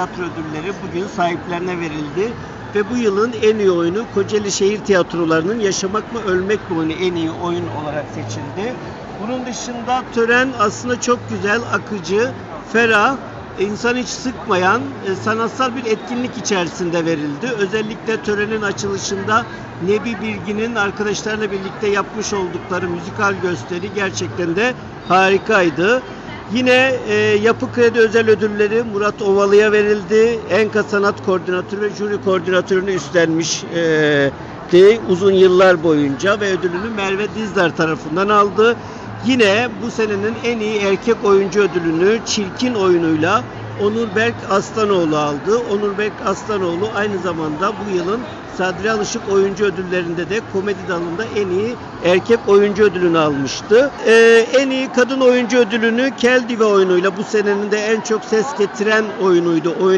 Tiyatro ödülleri bugün sahiplerine verildi. Ve bu yılın en iyi oyunu Kocaeli Şehir Tiyatroları'nın Yaşamak mı Ölmek mi oyunu en iyi oyun olarak seçildi. Bunun dışında tören aslında çok güzel, akıcı, ferah, insan hiç sıkmayan e, sanatsal bir etkinlik içerisinde verildi. Özellikle törenin açılışında Nebi Bilgin'in arkadaşlarla birlikte yapmış oldukları müzikal gösteri gerçekten de harikaydı. Yine e, Yapı Kredi Özel Ödülleri Murat Ovalı'ya verildi. Enka Sanat Koordinatörü ve Jüri Koordinatörünü üstlenmiş e, uzun yıllar boyunca ve ödülünü Merve Dizdar tarafından aldı. Yine bu senenin en iyi erkek oyuncu ödülünü Çirkin oyunuyla Onur Berk Aslanoğlu aldı. Onur Berk Aslanoğlu aynı zamanda bu yılın Sadri Alışık oyuncu ödüllerinde de komedi dalında en iyi erkek oyuncu ödülünü almıştı. Ee, en iyi kadın oyuncu ödülünü Kel Diva oyunuyla bu senenin de en çok ses getiren oyunuydu. Oyun